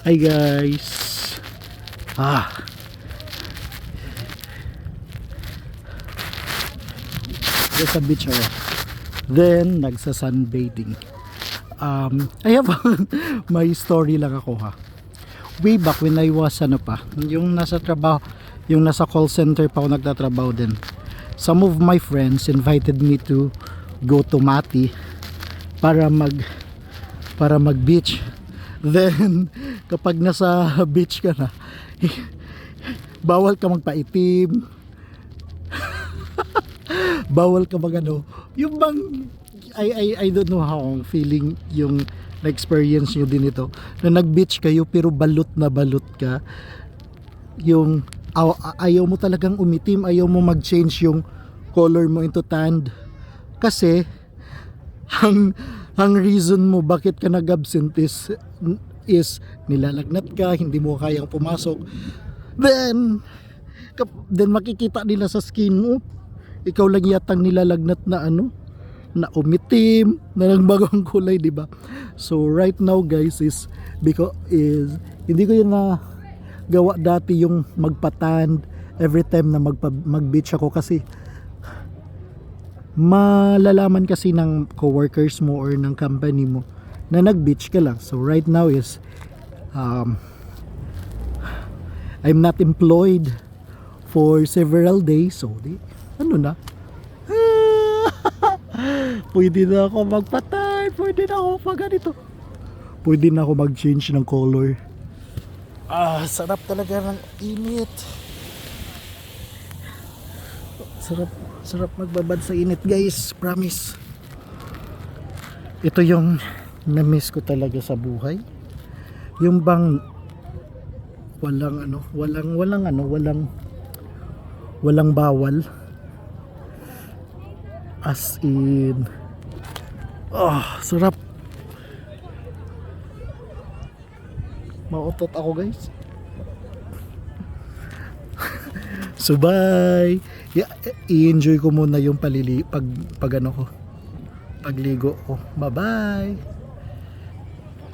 Hi guys. Ah. There's a beach ako. Then, nagsa sunbathing. Um, I have my story lang ako ha. Way back when I was ano pa, yung nasa trabaho, yung nasa call center pa ako nagtatrabaho din. Some of my friends invited me to go to Mati para mag para mag beach. Then kapag nasa beach ka na, bawal ka magpaitim. bawal ka mag ano, yung bang I, I, I don't know how ang feeling yung na-experience nyo din ito. Na nag-beach kayo pero balot na balot ka. Yung aw- ayaw mo talagang umitim. Ayaw mo mag-change yung color mo into tanned. Kasi ang ang reason mo bakit ka nag-absent is is nilalagnat ka hindi mo kayang pumasok then then makikita nila sa skin mo ikaw lang yatang nilalagnat na ano na umitim na nagbagong kulay di ba? So right now guys is because is hindi ko yun na gawa dati yung magpatand every time na magpa, mag-beach ako kasi malalaman kasi ng coworkers mo or ng company mo na nag-beach ka lang. So right now is um, I'm not employed for several days. So di, ano na? Pwede na ako magpatay. Pwede na ako pag ganito. Pwede na ako mag-change ng color. Ah sarap talaga ng init. Sarap sarap magbabad sa init guys. Promise. Ito yung na-miss ko talaga sa buhay. Yung bang walang ano walang walang ano walang walang bawal. As in oh sarap. Mautot ako guys. So bye yeah, i-enjoy ko muna yung palili pag pag ano ko pagligo ko. Bye bye